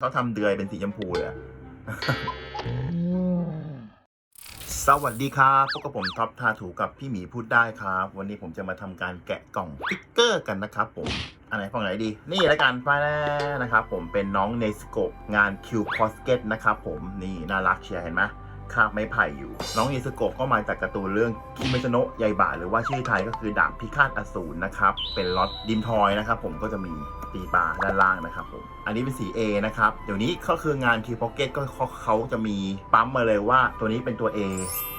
เขาทำเดือยเป็นสีชมพูเลยอะ สวัสดีครับพบกับผมท็อปทาถูกับพี่หมีพูดได้ครับ วันนี้ผมจะมาทำการแกะกล่องติ๊กเกอร์กันนะครับผม อันไหนฝั่งไหนดี นี่แล้วกันไปแล้วนะครับผมเป็นน้องเนสโกงานคิวคอสเกตนะครับผมนี่น่ารักเชียร์เห็นไหมคาบไม้ไผ่อยู่ น้องเนสโกก็มาจากการ์ตูนเรื่องคิเมซโนะยายบะหรือว่าชื่อไทยก็คือดาบพิฆาตอสูรนะครับเป็นล็อตดิมทอยนะครับผมก็จะมี ตีปลาด้านล่างนะครับผม อันนี้เป็นสี A นะครับ เดี๋ยวนี้ก็คืองาน Q Pocket ก็เขาเขาจะมีปั๊มมาเลยว่าตัวนี้เป็นตัว A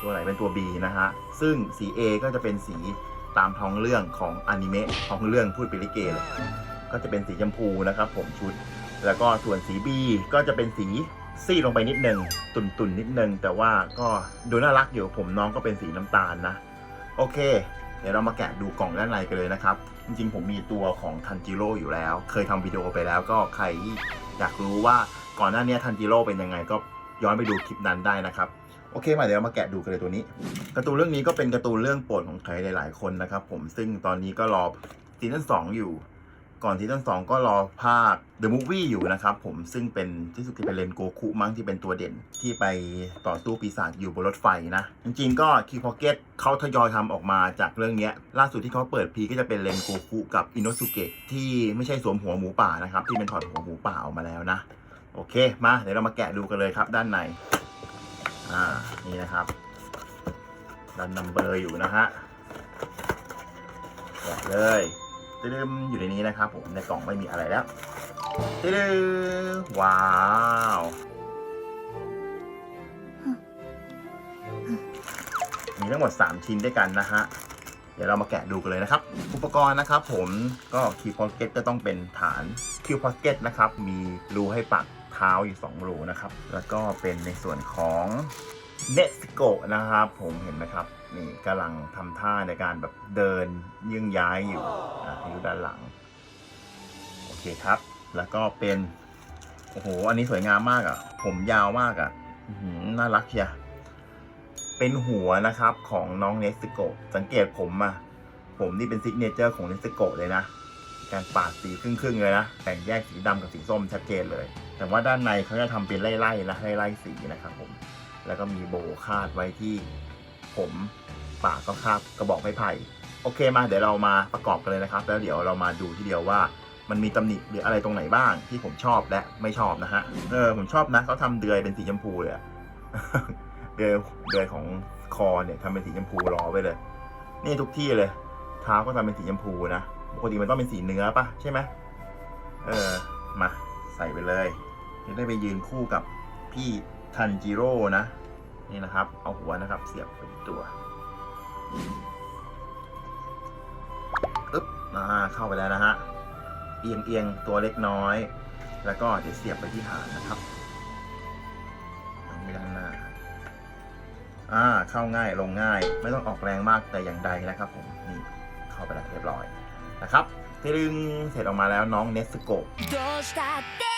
ตัวไหนเป็นตัว B นะฮะ ซึ่งสี A ก็จะเป็นสีตามท้องเรื่องของอนิเมะท้องเรื่องพูดเป็นลิเกเลย ก็จะเป็นสีชมพูนะครับผมชุด แล้วก็ส่วนสี B ก็จะเป็นสีซีดลงไปนิดนึงตุ่นๆนนิดนึง แต่ว่าก็ดูน่ารักอยู่ผมน้องก็เป็นสีน้ำตาลนะ โอเค เดี๋ยวเรามาแกะดูกล่องด้านในกันเลยนะครับ จริงๆ ผมมีตัวของทันจิโร่อยู่แล้ว เคยทำวิดีโอไปแล้วก็ใครอยากรู้ว่าก่อนหน้านี้ทันจิโร่เป็นยังไงก็ย้อนไปดูคลิปนั้นได้นะครับ โอเคมาเดี๋ยวมาแกะดูกันเลยตัวนี้การ์ตูนเรื่องนี้ก็เป็นการ์ตูนเรื่องโปรดของใครหลายๆคนนะครับผมซึ่งตอนนี้ก็รอซีซั่นสองอยู่ ก่อนซีซั่นสองก็รอภาค The Movie อยู่นะครับผมซึ่งเป็นที่สุดที่เป็นเลนโกคุมั้งที่เป็นตัวเด่นที่ไปต่อสู้ปีศาจอยู่บนรถไฟนะ จริงๆ ก็คีพอกเก็ตเขาทยอยทำออกมาจากเรื่องนี้ล่าสุดที่เขาเปิดพีก็จะเป็นเลนโกคุกับอินโนสุเกะที่ไม่ใช่สวมหัวหมูป่านะครับ ที่เป็นถอดหัวหมูป่าออกมาแล้วนะ โอเคมาเดี๋ยวเรามาแกะดูกันเลยครับ ด้านในอ่านี่นะครับดันนัมเบอร์อยู่นะฮะแกะเลย ตึ้มอยู่ในนี้นะครับผมในกล่องไม่มีอะไรแล้วตึ้มว้าวมีทั้งหมด 3 ชิ้นด้วยกันนะฮะ เดี๋ยวเรามาแกะดูกันเลยนะครับ อุปกรณ์นะครับผมก็คิวพ็อกเก็ตก็ต้องเป็นฐานคิวพ็อกเก็ตนะครับ มีรูให้ปักเท้าอยู่ 2 รูนะครับ แล้วก็เป็นในส่วนของเนสโกนะครับ ผมเห็นไหมครับ นี่กำลังทำท่าในการแบบเดินยื่งย้ายอยู่อะอยู่ด้านหลัง โอเคครับ แล้วก็เป็น โอ้โห อันนี้สวยงามมากอะ่ะ ผมยาวมากอะ่ะน่ารักเชียเป็นหัวนะครับของน้องเนสโกสังเกตผมอะผมนี่เป็นซิกเนเจอร์ของเนสโกเลยนะการปาดสีครึ่งๆเลยนะแบ่งแยกสีดำกับสีส้มชัดเจนเลย แต่ว่าด้านในเขาจะทำเป็นไล่ๆนะไล่ๆสีนะครับผม แล้วก็มีโบคาดไว้ที่ ผมปากก็คาบกระบอกไม้ไผ่โอเคมาเดี๋ยวเรามาประกอบกันเลยนะครับ แล้วเดี๋ยวเรามาดูทีเดียวว่ามันมีตำหนิหรืออะไรตรงไหนบ้างที่ผมชอบและไม่ชอบนะฮะเออผมชอบนะเขาทำเดือยเป็นสีชมพูเลยอะเดือยเดือยของคอเนี่ยทำเป็นสีชมพูรอไว้เลย นี่ทุกที่เลยเท้าก็ทำเป็นสีชมพูนะปกติมันต้องเป็นสีเนื้อปะใช่ไหมเออมาใส่ไปเลยจะได้ไปยืนคู่กับพี่ทันจิโร่นะ นี่นะครับ เอาหัวนะครับเสียบไปที่ตัวอึ๊บอ่าเข้าไปแล้วนะฮะ เอียงเอียงตัวเล็กน้อย แล้วก็เดี๋ยวเสียบไปที่ฐานนะครับลงไปด้านหน้าอ่าเข้าง่ายลงง่าย ไม่ต้องออกแรงมากแต่อย่างใดนะครับผมนี่เข้าไปแล้วเรียบร้อยนะครับ ที่ดึงเสร็จออกมาแล้วน้องเนสโกど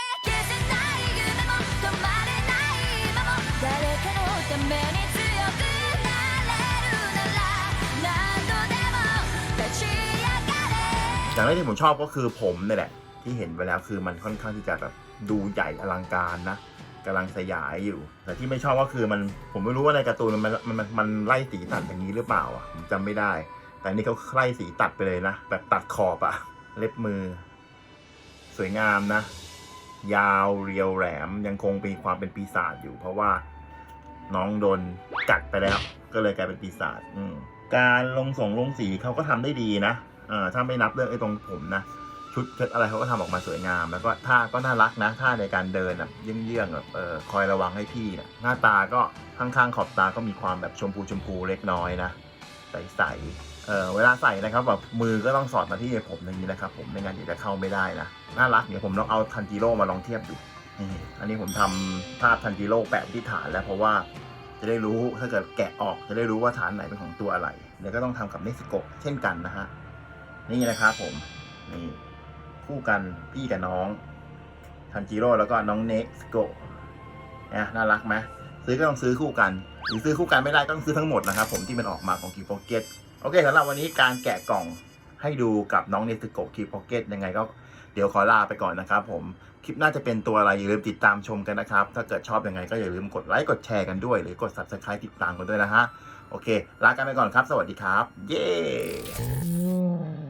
ために強くなれるなら何度でも立ち上がれ อย่างแรกที่ผมชอบก็คือผมนี่แหละ ที่เห็นไปแล้วคือมันค่อนข้างที่จะแบบดูใหญ่อลังการนะกำลังสยายอยู่ แต่ที่ไม่ชอบก็คือมันผมไม่รู้ว่าในการ์ตูนมันมันมันมันไล่สีตัดอย่างนี้หรือเปล่าอ่ะผมจำไม่ได้ แต่อันนี่เขาไล่สีตัดไปเลยนะแบบตัดขอบอะเล็บมือ สวยงามนะ ยาวเรียวแหลมยังคงมีความเป็นปีศาจอยู่ เพราะว่า น้องโดนกัดไปแล้ว ก็เลยกลายเป็นปีศาจการลงส่งลงสีเขาก็ทำได้ดีนะถ้าไม่นับเรื่องไอ้ตรงผมนะชุดเชิดอะไรเขาก็ทำออกมาสวยงาม แล้วก็ท่าก็น่ารักนะท่าในการเดินแบบเยื่องๆแบบเออคอยระวังให้พี่นะหน้าตาก็ข้างๆขอบตาก็มีความแบบชมพูชมพูเล็กน้อยนะใสๆเออเวลาใส่นะครับแบบมือก็ต้องสอดมาที่ผมอย่างนี้นะครับผมไม่งั้นเดี๋ยวจะเข้าไม่ได้นะน่ารักเดี๋ยวผมลองเอาทันจิโร่มาลองเทียบดู นี่อันนี้ผมทำภาพทันจิโร่แปะที่ฐานแล้วเพราะว่าจะได้รู้ถ้าเกิดแกะออกจะได้รู้ว่าฐานไหนเป็นของตัวอะไรเดี๋ยวก็ต้องทำกับเนสโกะเช่นกันนะฮะนี่นะครับผมนี่คู่กันพี่กับน้องทันจิโร่แล้วก็น้องเนสโกะนะน่ารักไหมซื้อก็ต้องซื้อคู่กัน หรือซื้อคู่กันไม่ได้ก็ต้องซื้อทั้งหมดนะครับผมที่มันออกมาของคิวพ็อกเก็ตโอเคสำหรับวันนี้การแกะกล่องให้ดูกับน้องเนสโกะคิวพ็อกเก็ตยังไงก็เดี๋ยวขอลาไปก่อนนะครับผม คลิปน่าจะเป็นตัวอะไรอย่าลืมติดตามชมกันนะครับ ถ้าเกิดชอบยังไงก็อย่าลืมกดไลค์กดแชร์กันด้วย หรือกด subscribe ติดตามกันด้วยนะฮะ โอเค ลากันไปก่อนครับ สวัสดีครับ เย้